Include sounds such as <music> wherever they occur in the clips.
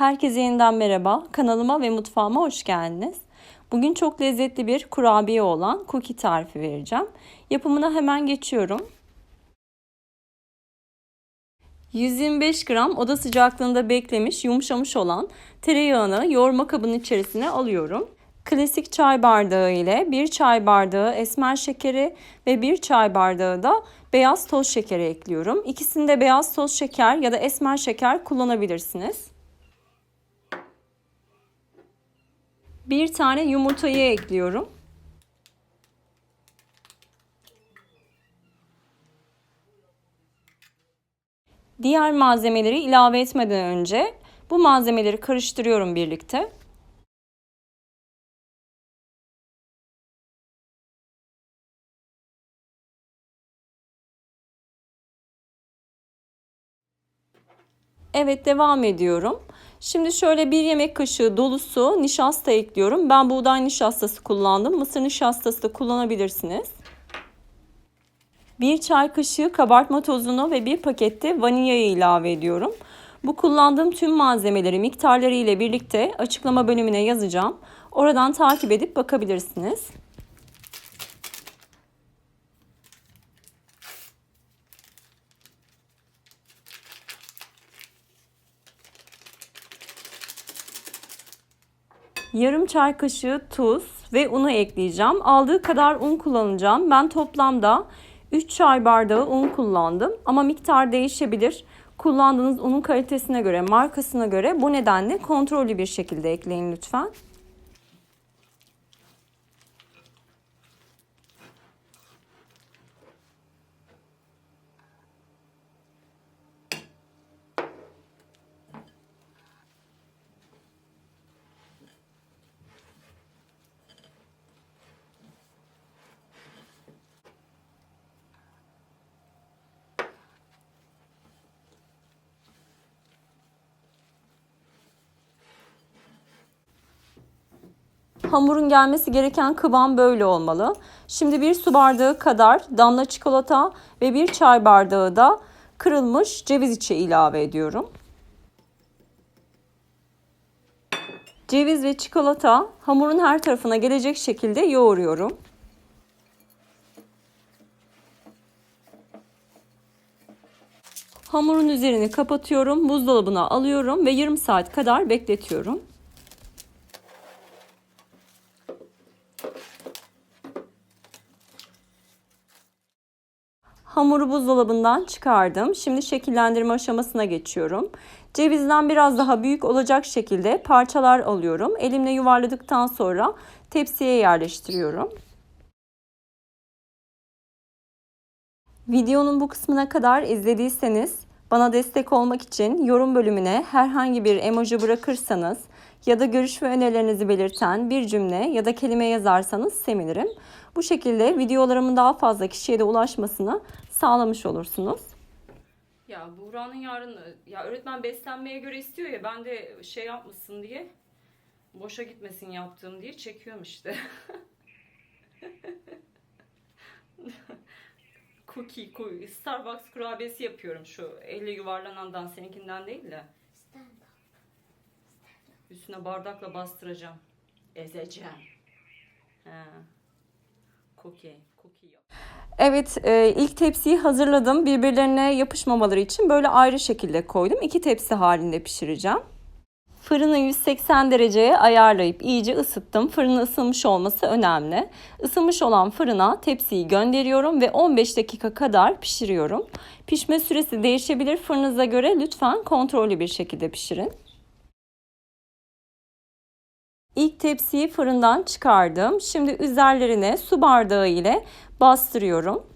Herkese yeniden merhaba. Kanalıma ve mutfağıma hoş geldiniz. Bugün çok lezzetli bir kurabiye olan cookie tarifi vereceğim. Yapımına hemen geçiyorum. 125 gram oda sıcaklığında beklemiş, yumuşamış olan tereyağını yoğurma kabının içerisine alıyorum. Klasik çay bardağı ile bir çay bardağı esmer şekeri ve bir çay bardağı da beyaz toz şekeri ekliyorum. İkisinde beyaz toz şeker ya da esmer şeker kullanabilirsiniz. Bir tane yumurtayı ekliyorum. Diğer malzemeleri ilave etmeden önce bu malzemeleri karıştırıyorum birlikte. Evet devam ediyorum. Şimdi şöyle bir yemek kaşığı dolusu nişasta ekliyorum. Ben buğday nişastası kullandım. Mısır nişastası da kullanabilirsiniz. Bir çay kaşığı kabartma tozunu ve bir pakette vanilyayı ilave ediyorum. Bu kullandığım tüm malzemeleri miktarları ile birlikte açıklama bölümüne yazacağım. Oradan takip edip bakabilirsiniz. Yarım çay kaşığı tuz ve unu ekleyeceğim. Aldığı kadar un kullanacağım. Ben toplamda 3 çay bardağı un kullandım ama miktar değişebilir. Kullandığınız unun kalitesine göre, markasına göre bu nedenle kontrollü bir şekilde ekleyin lütfen. Hamurun gelmesi gereken kıvam böyle olmalı. Şimdi bir su bardağı kadar damla çikolata ve bir çay bardağı da kırılmış ceviz içi ilave ediyorum. Ceviz ve çikolata hamurun her tarafına gelecek şekilde yoğuruyorum. Hamurun üzerini kapatıyorum, buzdolabına alıyorum ve yarım saat kadar bekletiyorum. Hamuru buzdolabından çıkardım. Şimdi şekillendirme aşamasına geçiyorum. Cevizden biraz daha büyük olacak şekilde parçalar alıyorum. Elimle yuvarladıktan sonra tepsiye yerleştiriyorum. Videonun bu kısmına kadar izlediyseniz bana destek olmak için yorum bölümüne herhangi bir emoji bırakırsanız ya da görüş ve önerilerinizi belirten bir cümle ya da kelime yazarsanız sevinirim. Bu şekilde videolarımın daha fazla kişiye de ulaşmasını sağlamış olursunuz. Ya Buğra'nın yarın ya öğretmen beslenmeye göre istiyor ya ben de şey yapmasın diye boşa gitmesin yaptığım diye çekiyorum işte. <laughs> Cookie, cookie, Starbucks kurabiyesi yapıyorum şu elle yuvarlanandan seninkinden değil de. Üstüne bardakla bastıracağım. Ezeceğim. He. Cookie. Evet e, ilk tepsiyi hazırladım. Birbirlerine yapışmamaları için böyle ayrı şekilde koydum. İki tepsi halinde pişireceğim. Fırını 180 dereceye ayarlayıp iyice ısıttım. Fırının ısınmış olması önemli. Isınmış olan fırına tepsiyi gönderiyorum ve 15 dakika kadar pişiriyorum. Pişme süresi değişebilir fırınıza göre lütfen kontrollü bir şekilde pişirin. İlk tepsiyi fırından çıkardım. Şimdi üzerlerine su bardağı ile bastırıyorum.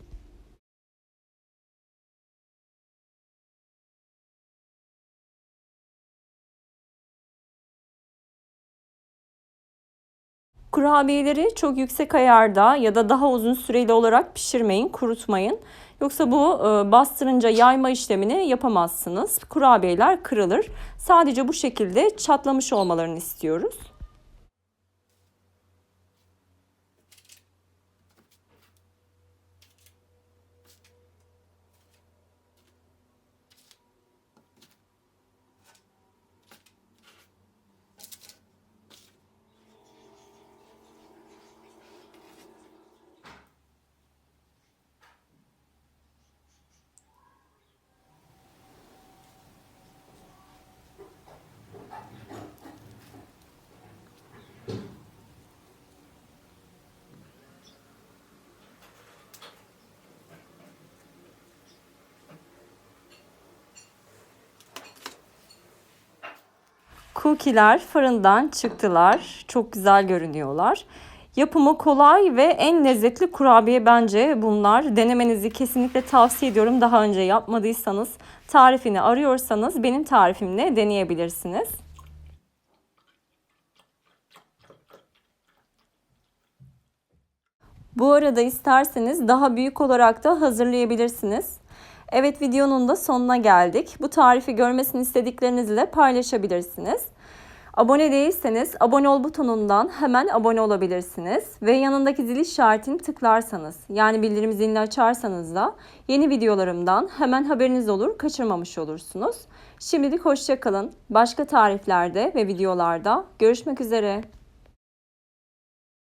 Kurabiyeleri çok yüksek ayarda ya da daha uzun süreli olarak pişirmeyin, kurutmayın. Yoksa bu e, bastırınca yayma işlemini yapamazsınız. Kurabiyeler kırılır. Sadece bu şekilde çatlamış olmalarını istiyoruz. Cookie'ler fırından çıktılar. Çok güzel görünüyorlar. Yapımı kolay ve en lezzetli kurabiye bence bunlar. Denemenizi kesinlikle tavsiye ediyorum. Daha önce yapmadıysanız, tarifini arıyorsanız benim tarifimle deneyebilirsiniz. Bu arada isterseniz daha büyük olarak da hazırlayabilirsiniz. Evet videonun da sonuna geldik. Bu tarifi görmesini istediklerinizle paylaşabilirsiniz. Abone değilseniz abone ol butonundan hemen abone olabilirsiniz. Ve yanındaki zil işaretini tıklarsanız yani bildirim zilini açarsanız da yeni videolarımdan hemen haberiniz olur, kaçırmamış olursunuz. Şimdilik hoşçakalın. Başka tariflerde ve videolarda görüşmek üzere.